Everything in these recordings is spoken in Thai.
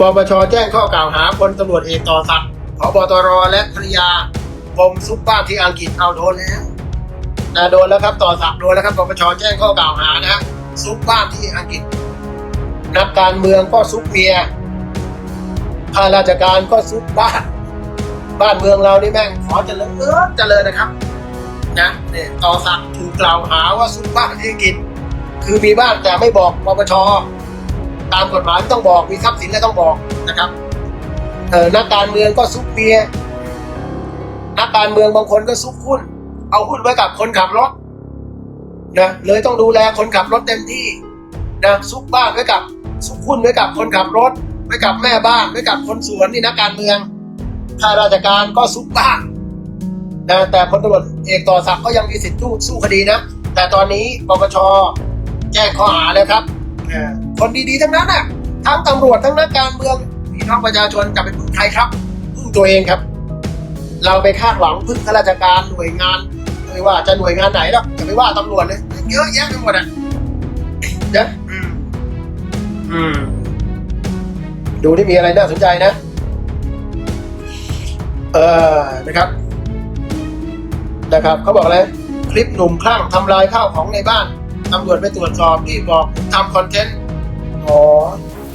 ปปชแจ้งข้อกล่าวหาพลตำรวจเอกต่อศักดิ์พบตรและภรรยาปมซุปบ้านที่อังกฤษเอาโดนแล้วนะโดนแล้วครับต่อศักดิ์โดนแล้วครับปปชแจ้งข้อกล่าวหานะซุปบ้านที่อังกฤษ นักการเมืองก็ซุปเมียข้าราชการก็ซุปบ้านบ้านเมืองเรานี่แม่งขอเจริญเออเจริญนะครับนะเนี่ยต่อศักดิ์ถูกกล่าวหาว่าซุปบ้านที่อังกฤษ คือมีบ้านแต่ไม่บอกปปช ตามกฎหมายต้องบอกมีทรัพย์สินแล้วต้องบอกนะครับเออนักการเมืองก็ซุกเมียนักการเมืองบางคนก็ซุกหุ้น เอาหุ้นไว้กับคนขับรถนะเลยต้องดูแลคนขับรถเต็มที่นะซุกบ้านไว้กับซุกหุ้นไว้กับคนขับรถไว้กับแม่บ้านไว้กับคนสวนนี่นักการเมืองข้าราชการก็ซุกบ้านนะแต่พลตำรวจเอกต่อศักดิ์ก็ยังมีสิทธิ์สู้สู้คดีนะ แต่ตอนนี้ปปชแจ้งข้อหาแล้วครับ คนดีๆทั้งนั้นน่ะทั้งตำรวจทั้งนักการเมืองพี่น้องประชาชนจะเป็นพึ่งใครครับพึ่งตัวเองครับ เราไปคาดหวังพึ่งข้าราชการหน่วยงานไม่ว่าจะหน่วยงานไหนหรอกจะไม่ว่าตำรวจเลยเยอะแยะไปหมดอะเดี๋ยวดูที่มีอะไรน่าสนใจนะ เออนะครับนะครับเขาบอกอะไรคลิปหนุ่มคลั่งทำลายข้าวของในบ้านตำรวจไปตรวจสอบที่บอก ทำคอนเทนต์อ๋อ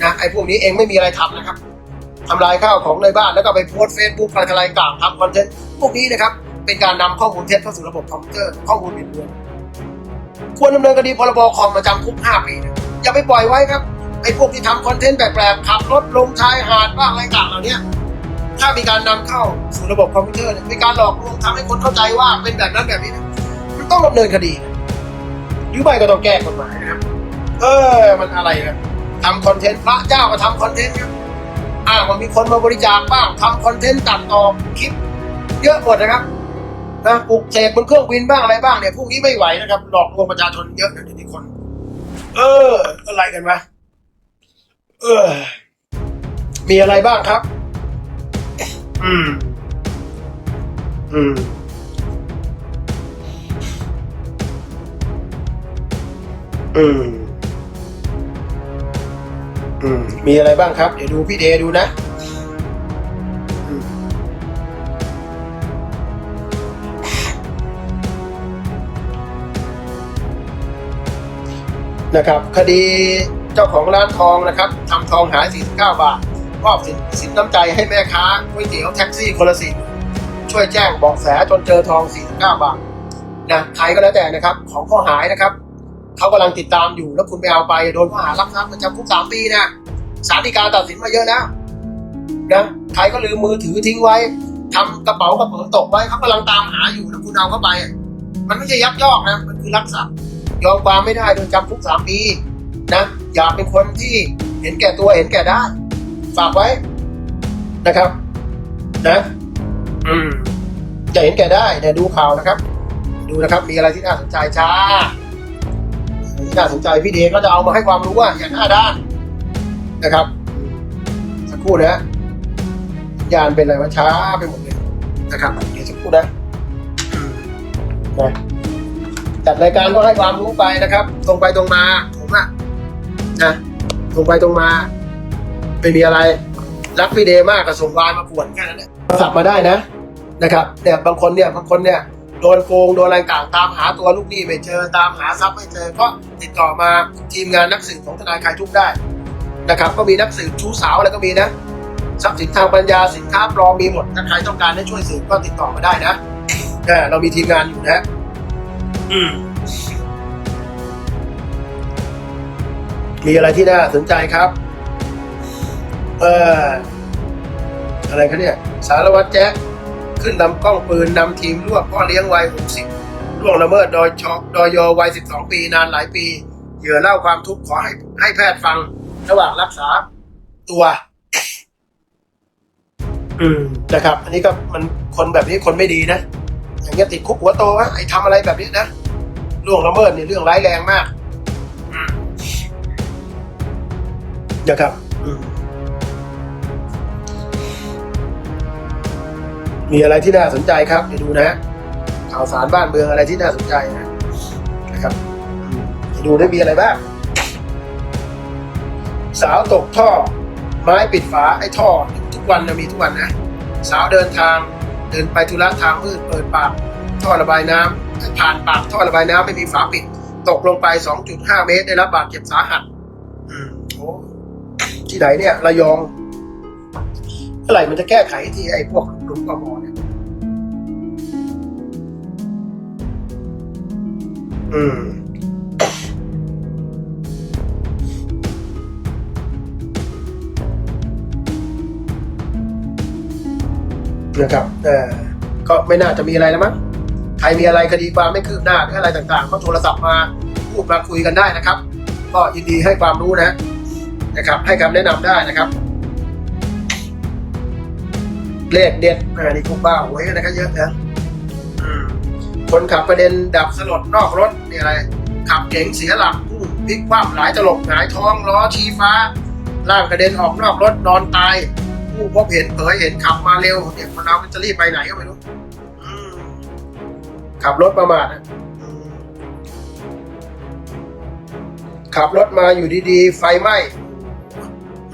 นะไอ้พวกนี้เองไม่มีอะไรทำนะครับทำลายข้าวของในบ้านแล้วก็ไปโพสเฟซบุ๊กอะไรอะไรต่างทำคอนเทนต์พวกนี้นะครับเป็นการนำข้อมูลเท็จเข้าสู่ระบบคอมพิวเตอร์ข้อมูลบิดเบือนควรดำเนินคดีพรบคอมมาจำคุก5ปีนะอย่าไปปล่อยไว้ครับไอ้พวกที่ทำคอนเทนต์แปลกๆขับรถลงชายหาดบ้างอะไรต่างเหล่านี้ถ้ามีการนำเข้าสู่ระบบคอมพิวเตอร์เนี่ยมีการหลอกลวงทำให้คนเข้าใจว่าเป็นแบบนั้นแบบนี้นะมันต้องดำเนินคดี หรือไม่ก็ต้องแก้กฎหมายนะครับ เออ มันอะไรครับทำคอนเทนต์พระเจ้าก็ทำคอนเทนต์ครับอ้างว่ามีคนมาบริจาคบ้างทำคอนเทนต์ตัดต่อคลิป เยอะหมดนะครับนะปลุกเสกบนเครื่องบินบ้างอะไรบ้างเนี่ยพวกนี้ไม่ไหวนะครับ หลอกลวงประชาชนเยอะนะเดี๋ยวนี้คน เออ อะไรกันวะเออ มีอะไรบ้างครับ อืม อืมอืมอื มีอะไรบ้างครับ เดี๋ยวดูพี่เดดูนะนะครับ คดีเจ้าของร้านทองนะครับทำทองหาย 49 บาทมอบสินสินน้ำใจให้แม่ค้าก๋วยเตี๋ยวแท็กซี่คนละสี่ช่วยแจ้งบอกแสจนเจอทอง 49 บาทนะใครก็แล้วแต่นะครับ ของข้อหายนะครับ เขากำลังติดตามอยู่แล้วคุณไปเอาไปโดนข้อหารักทรัพย์จำคุกสามปีนะศาลฎีกาตัดสินมาเยอะแล้วนะใครก็ลืมมือถือทิ้งไว้ทำกระเป๋ากระเป๋าตกไว้เขากำลังตามหาอยู่แล้วคุณเอาเข้าไป มันไม่ใช่ยักยอกนะมันคือรักทรัพย์ยอมความไม่ได้โดนจำคุกสามปีนะอย่าเป็นคนที่เห็นแก่ตัวเห็นแก่ได้ฝากไว้นะครับ นะอืมจะเห็นแก่ได้เนี่ยดูข่าวนะครับ ดูนะครับ มีอะไรที่น่าสนใจจ้า น่าสนใจพี่เดก็จะเอามาให้ความรู้ว่าอย่างหน้าด้านนะครับ สักครู่นะสัญญาณเป็นอะไรวะช้าไปหมดเลยนะครับเดี๋ยวสักครู่นะนะจัดรายการก็ให้ความรู้ไปนะครับ ตรงไปตรงมาผมอะนะตรงไปตรงมาไม่มีอะไรรักพี่เดมากกับส่งไลน์มาขวนแค่นั้นแหละสับมาได้นะนะครับเนี่ยบางคนเนี่ยบางคนเนี่ย โดนโกงโดนอะไรต่างตามหาตัวลูกหนี้ไม่เจอตามหาทรัพย์ไม่เจอก็ติดต่อมาทีมงานนักสืบของทนายคลายทุกข์ได้นะครับก็มีนักสืบชู้สาวอะไรก็มีนะทรัพย์สินทางปัญญาสินค้าปลอมมีหมดถ้าใครต้องการให้ช่วยสืบก็ติดต่อมาได้นะเออเรามีทีมงานอยู่นะอืมมีอะไรที่น่าสนใจครับ เอออะไรครับเนี่ย สารวัตรแจ๊ค ขึ้นลำกล้องปืนนำทีมรวบพ่อเลี้ยงวัย 60ล่วงละเมิดโดยชโดยโยวัย 12 ปีนานหลายปี เหยื่อเล่าความทุกข์ขอให้ให้แพทย์ฟัง ระหว่างรักษาตัวอืมนะครับ อันนี้ก็มันคนแบบนี้คนไม่ดีนะ อย่างเงี้ยติดคุกหัวโตฮะไอ้ทำอะไรแบบนี้นะล่วงละเมิดนี่เรื่องร้ายแรงมากนะครับอืม มีอะไรที่น่าสนใจครับเดี๋ยวดูนะข่าวสารบ้านเมืองอะไรที่น่าสนใจนะนะครับอืมเดี๋ยวดูได้มีอะไรบ้างสาวตกท่อ ไม้ปิดฝาไอ้ท่อ ทุกวันนะมีทุกวันนะ สาวเดินทางเดินไปธุระทางมืดเปิดปากท่อระบายน้ำผ่านปากท่อระบายน้ำไม่มีฝาปิด ตกลงไป 2.5 เมตร ได้รับบาดเจ็บสาหัสอืมโอ้ที่ไหนเนี่ย ระยองเมื่อไหร่มันจะแก้ไขที่ไอ้พวก ลุมกมเนี่ยอืมนะครับเออก็ไม่น่าจะมีอะไรแล้วมั้งใครมีอะไรคดีความไม่คืบหน้าหรืออะไรต่างๆ ก็โทรศัพท์มาพูดมาคุยกันได้นะครับ ก็ยินดีให้ความรู้นะนะครับ ให้คำแนะนำได้นะครับ เลขเด็ดอ่านี่พวกบ้าหวยกันะครับเยอะนะคนขับประเด็นดับสลดนอกรถนี่อะไร ขับเก๋งเสียหลักพุ่งพลิกคว่ำหลายตลบหงายท้องล้อชี้ฟ้าร่างกระเด็นออกนอกรถนอนตาย ผู้พบเห็นเผยเห็นขับมาเร็วเนี่ยคนเรามันจะรีบไปไหนก็ไม่รู้ขับรถประมาทอะขับรถมาอยู่ดีๆ ไฟไหม้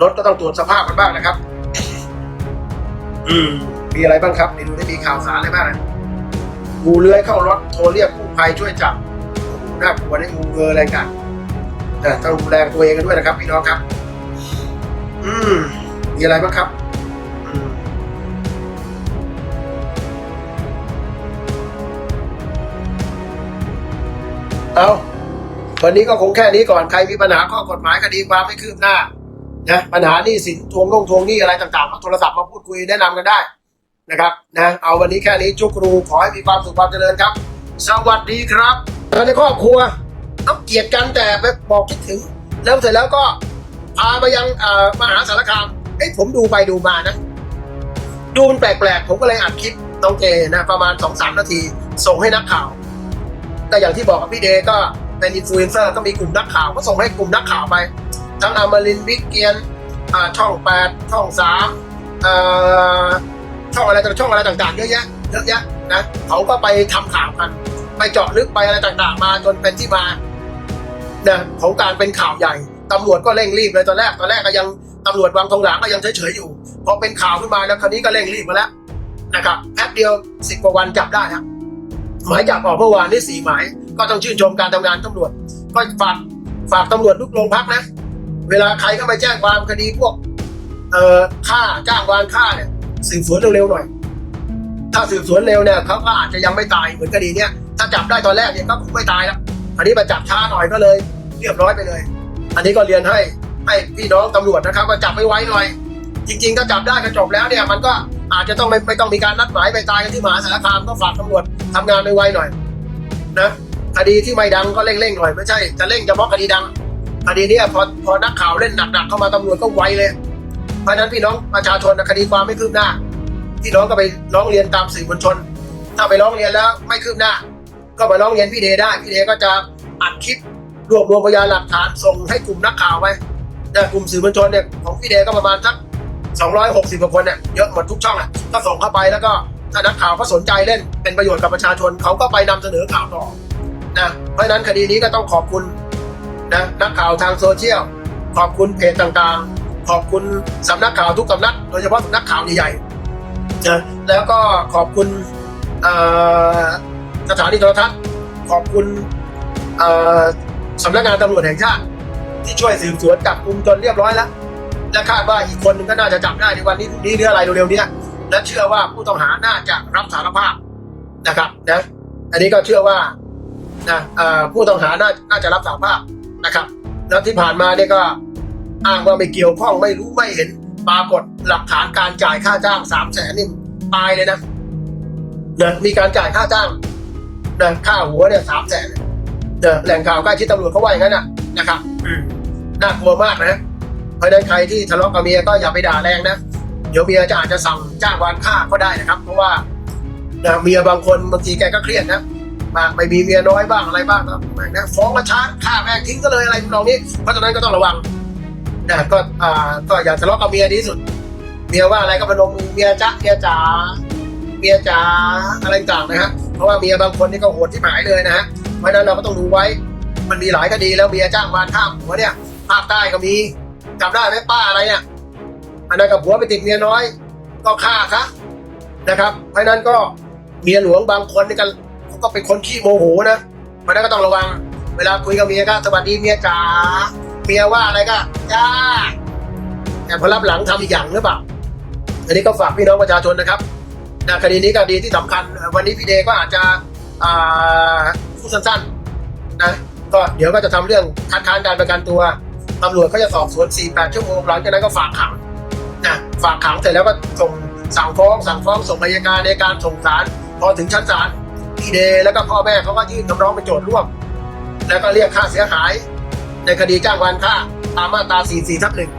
รถก็ต้องตรวจสภาพกันบ้างนะครับ อืมมีอะไรบ้างครับเดี๋ยวดูได้มีข่าวสารอะไรบ้างนะงูเลื้อยเข้ารถโทรเรียกกู้ภัยช่วยจับน่ากลัวในงูเงืออะไรกันแต่ต้องดูแลตัวเองกันด้วยนะครับ พี่น้องครับ อืมมีอะไรบ้างครับเอาวันนี้ก็คงแค่นี้ก่อนใครมีปัญหาข้อกฎหมายคดีความไม่คืบหน้า นะปัญหานี้สินทวงลงทวงนี้อะไรต่างๆก็โทรศัพท์มาพูดคุยแนะนำกันได้นะครับนะเอาวันนี้แค่นี้จุกครูขอให้มีความสุขความเจริญครับ สวัสดีครับแล้ในครอบครัวต้องเกลียดกันแต่ไปบอกคิดถึง แล้วเสร็จแล้วก็พาไปยังมหาสารคามเอ้ผมดูไปดูมานะ ดูมันแปลกๆ ผมก็เลยอัดคลิปน้องเจนะประมาณสองสามนาที ส่งให้นักข่าวก็อย่างที่บอกกับพี่เดก็เป็นอินฟลูเอนเซอร์ก็มีกลุ่มนักข่าวก็ส่งให้กลุ่มนักข่าวไป ทั้งอมรินบิ๊กเกียนอ่าช่องแปดช่องสามอ่าช่องอะไรต่างช่องอะไรต่างๆเยอะแยะเยอะแยะนะเขาก็ไปทำข่าวกันไปเจาะลึกไปอะไรต่างๆ มาจนเป็นที่มานะของการเป็นข่าวใหญ่ตำรวจก็เร่งรีบเลยตอนแรกตอนแรกก็ยังตำรวจวางทองหลางก็ยังเฉยๆอยู่พอเป็นข่าวขึ้นมาแล้วคราวนี้ก็เร่งรีบมาแล้วนะครับแป๊บเดียวสิบกว่าวันจับได้ครับหมายจับออกเมื่อวานนี่สี่หมาย ก็ต้องชื่นชมการทำงานตำรวจ ก็ฝากฝากตำรวจทุกโรงพักนะ เวลาใครเข้าไปแจ้งความคดีพวก เอ่อฆ่าจ้างวานฆ่าเนี่ยสืบสวนเร็วๆหน่อย ถ้าสืบสวนเร็วเนี่ยเขาก็อาจจะยังไม่ตายเหมือนคดีเนี้ยถ้าจับได้ตอนแรกเนี่ยก็คงไม่ตายแล้วอันนี้มาจับช้าหน่อยก็เลย เรียบร้อยไปเลย อันนี้ก็เรียนให้ให้พี่น้องตำรวจนะครับว่าจับไม่ไว้หน่อย จริงๆถ้าจับได้ก็จบแล้วเนี่ย มันก็อาจจะต้องไม่ไม่ต้องมีการนัดหมายไปตายกันที่มหาสารคามก็ฝากตำรวจทำงานไวๆหน่อยนะคดีที่ไม่ดังก็เร่งๆหน่อยไม่ใช่ จะเร่งเฉพาะคดีดัง คดีนี้พอพอนักข่าวเล่นหนักๆเข้ามาตำรวจก็ไวเลยเพราะนั้นพี่น้องประชาชนคดีความไม่คืบหน้าพี่น้องก็ไปร้องเรียนตามสื่อมวลชน ถ้าไปร้องเรียนแล้วไม่คืบหน้า ก็ไปร้องเรียนพี่เดได้พี่เดก็จะอัดคลิปรวบรวมพยานหลักฐานส่งให้กลุ่มนักข่าวไปแต่กลุ่มสื่อมวลชนเนี่ยของพี่เดก็ประมาณสัก260กว่าคนเนี่ยเยอะหมดทุกช่องอะก็ส่งเข้าไปแล้วก็ถ้านักข่าวเขาสนใจเล่นเป็นประโยชน์กับประชาชนเขาก็ไปนำเสนอข่าวต่อนะเพราะฉะนั้นคดีนี้ก็ต้องขอบคุณ นะนักข่าวทางโซเชียล ขอบคุณเพจต่างๆ ขอบคุณสำนักข่าวทุกสำนัก โดยเฉพาะสำนักข่าวใหญ่ๆนะแล้วก็ขอบคุณสถานีโทรทัศน์ ขอบคุณสำนักงานตำรวจแห่งชาติ ที่ช่วยสืบสวนจับกลุ่มจนเรียบร้อยแล้วและคาดว่าอีกคนหนึงก็น่าจะจับได้ในวันนี้พรุ่งนี้หรืออะไรเร็วๆเนี้ยและเชื่อว่าผู้ต้องหาน่าจะรับสารภาพนะครับนะอันนี้ก็เชื่อว่านะผู้ต้องหาน่าจะรับสารภาพ นะครับ แล้วที่ผ่านมาเนี่ยก็อ้างว่าไม่เกี่ยวข้องไม่รู้ไม่เห็นปรากฏหลักฐานการจ่ายค่าจ้างสามแสนนี่ตายเลยนะนะมีการจ่ายค่าจ้างนะค่าหัวเนี่ยสามแสนนะแหล่งข่าวใกล้ชิดตำรวจเขาว่าอย่างนั้นนะนะครับน่ากลัวมากนะเพราะนั้นใครที่ทะเลาะกับเมียก็อย่าไปด่าแรงนะเดี๋ยวเมียจะอาจจะสั่งจ้างวานฆ่าก็ได้นะครับ เพราะว่าเมียบางคนบางทีแกก็เครียดนะ มากไม่มีเมียน้อยบ้างอะไรบ้างก็แม่งนะฟ้องกระชากฆ่าแม่งทิ้งก็เลยอะไรทำนองนี้เพราะฉะนั้นก็ต้องระวังนะก็อ่าก็อย่าทะเลาะกับเมียดีที่สุด เมียว่าอะไรก็พนมมือเมียจ๊ะเมียจ๋าเมียจ๋าอะไรต่างนะฮะเพราะว่าเมียบางคนนี่ก็โหดที่หมายเลยนะฮะเพราะฉะนั้นเราก็ต้องดูไว้ มันมีหลายคดีแล้วเมียจ้างวานข้ามหัวเนี่ยภาคใต้ก็มีจำได้ไหมป้าอะไรเนี่ยอันนั้นกับผัวไปติดเมียน้อย ก็ฆ่าคะนะครับ เพราะฉะนั้นก็เมียหลวงบางคนนี่กัน ก็เป็นคนขี้โมโหนะเพราะนั้นก็ต้องระวัง เวลาคุยกับเมียก็สวัสดีเมียจ๋าเมียว่าอะไรก็จ้าแต่พอรับหลังทำอีกอย่างหรือเปล่าอันนี้ก็ฝากพี่น้องประชาชนนะครับนะคดีนี้ก็ดีที่สำคัญ วันนี้พี่เดก็อาจจะพูดสั้นๆนะก็เดี๋ยวก็จะทำเรื่องคัดค้านการประกันตัวตำรวจก็จะสอบสวน 48 ชั่วโมงหลังจากนั้นก็ฝากขังนะฝากขังเสร็จแล้วก็ส่งสั่งฟ้องสั่งฟ้องส่งอัยการในการส่งศาลพอถึงชั้นศาล พีเดแล้วก็พ่อแม่เขาก็ยื่นคำร้องเป็นโจทย์ร่วม แล้วก็เรียกค่าเสียหาย ในคดีจ้างวานฆ่าตามมาตรา 44ทับหนึ่ง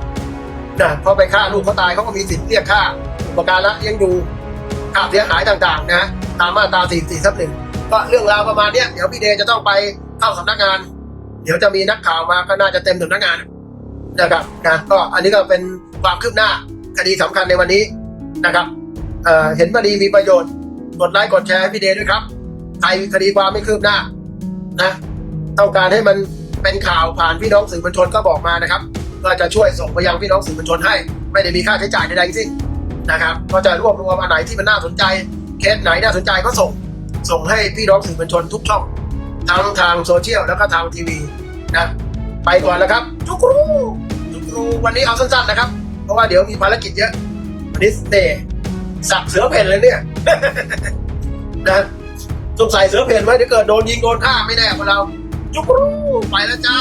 นะเพราไปฆ่าลูกเขาตายเขาก็มีสิทธิ์เรียกค่าอุปการะเลี้ยงดูค่าเสียหายต่างๆ นะตามมาตรา 44ทับหนึ่งก็เรื่องราวประมาณเนี้ยเดี๋ยวพี่เดจะต้องไปเข้าสำนักงาน เดี๋ยวจะมีนักข่าวมาก็น่าจะเต็มสำนักงานนะครับนะก็อันนี้ก็เป็นความคืบหน้าคดีสำคัญในวันนี้นะครับเอ่อเห็นว่าดีมีประโยชน์กดไลค์กดแชร์ให้พี่เดด้วยครับ ใครคดีความไม่คืบหน้านะต้องการให้มันเป็นข่าวผ่านพี่น้องสื่อมวลชนก็บอกมานะครับก็จะช่วยส่งไปยังพี่น้องสื่อมวลชนให้ ไม่ได้มีค่าใช้จ่ายใดๆสิ้นนะครับ ก็จะรวบรวมอันไหนที่มันน่าสนใจเคสไหนน่าสนใจก็ส่ง ส่งให้พี่น้องสื่อมวลชนทุกช่องทั้งทางโซเชียลแล้วก็ทางทีวีนะไปก่อนแล้วครับจุกรูจุกรูวันนี้เอาสั้นๆนะครับ เพราะว่าเดี๋ยวมีภารกิจเยอะวันนี้เดสักเสือเพ่นเลยเนี่ยนะ สงสัยเสือเพ่นไว้เดี๋ยวเกิดโดนยิงโดนฆ่าไม่แน่พวกเรา จุกรูไปแล้วจ้า